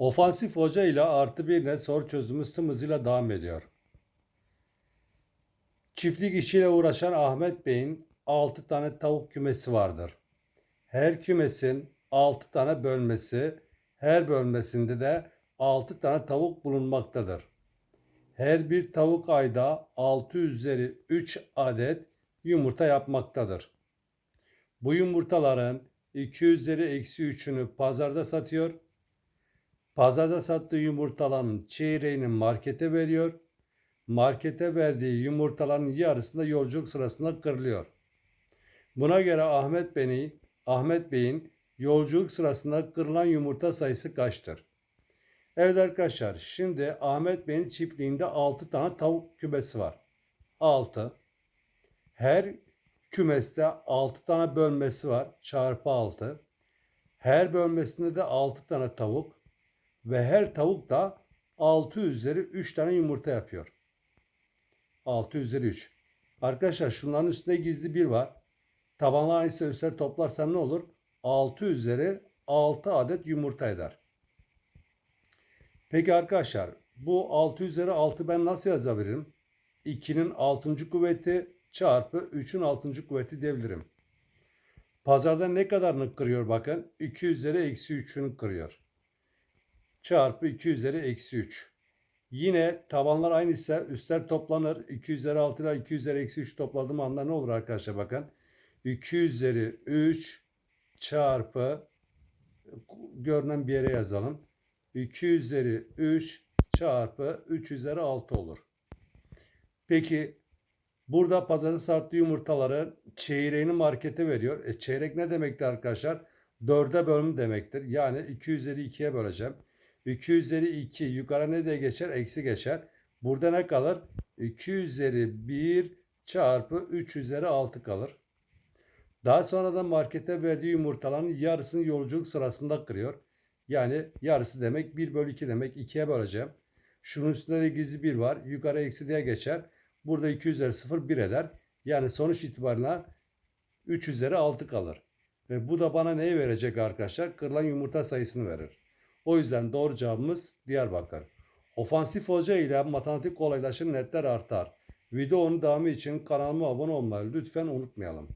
Ofansif hoca ile artı bir ile soru çözümü tüm hızıyla devam ediyor. Çiftlik işiyle uğraşan Ahmet Bey'in 6 tane tavuk kümesi vardır. Her kümesin 6 tane bölmesi, her bölmesinde de 6 tane tavuk bulunmaktadır. Her bir tavuk ayda 6 üzeri 3 adet yumurta yapmaktadır. Bu yumurtaların 2 üzeri eksi 3'ünü pazarda satıyor. Pazarda sattığı yumurtaların çeyreğini markete veriyor. Markete verdiği yumurtaların yarısı da yolculuk sırasında kırılıyor. Buna göre Ahmet Bey'in Ahmet Bey'in yolculuk sırasında kırılan yumurta sayısı kaçtır? Evet arkadaşlar şimdi Ahmet Bey'in çiftliğinde 6 tane tavuk kümesi var. 6. Her kümeste 6 tane bölmesi var. Çarpı 6. Her bölmesinde de 6 tane tavuk ve her tavuk da 6 üzeri 3 tane yumurta yapıyor. 6 üzeri 3. Arkadaşlar şunların üstünde gizli bir var. Tabanlar ise üstleri toplarsam ne olur? 6 üzeri 6 adet yumurta eder. Peki arkadaşlar bu 6 üzeri 6 ben nasıl yazabilirim? 2'nin 6. kuvveti çarpı 3'ün 6. kuvveti diyebilirim. Pazarda ne kadarını kırıyor bakın? 2 üzeri eksi 3'ünü kırıyor. Çarpı 2 üzeri eksi 3. Yine tabanlar aynıysa üstler toplanır. 2 üzeri 6 ile 2 üzeri eksi 3 topladığım anda ne olur arkadaşlar bakın. 2 üzeri 3 çarpı görünen bir yere yazalım. 2 üzeri 3 çarpı 3 üzeri 6 olur. Peki burada pazarda sattığı yumurtaları çeyreğini markete veriyor. E, çeyrek ne demektir arkadaşlar? 4'e bölüm demektir. Yani 2 üzeri 2'ye böleceğim. 2 üzeri 2 yukarı ne de geçer? Eksi geçer. Burada ne kalır? 2 üzeri 1 çarpı 3 üzeri 6 kalır. Daha sonra da markete verdiği yumurtaların yarısını yolculuk sırasında kırıyor. Yani yarısı demek 1 bölü 2 demek 2'ye böleceğim. Şunun üstünde de gizli 1 var. Yukarı eksi diye geçer. Burada 2 üzeri 0 1 eder. Yani sonuç itibarıyla 3 üzeri 6 kalır. Ve bu da bana neyi verecek arkadaşlar? Kırılan yumurta sayısını verir. O yüzden doğru cevabımız Diyarbakır. Ofansif hoca ile matematik kolaylaşır netler artar. Videonun devamı için kanalıma abone olmayı lütfen unutmayalım.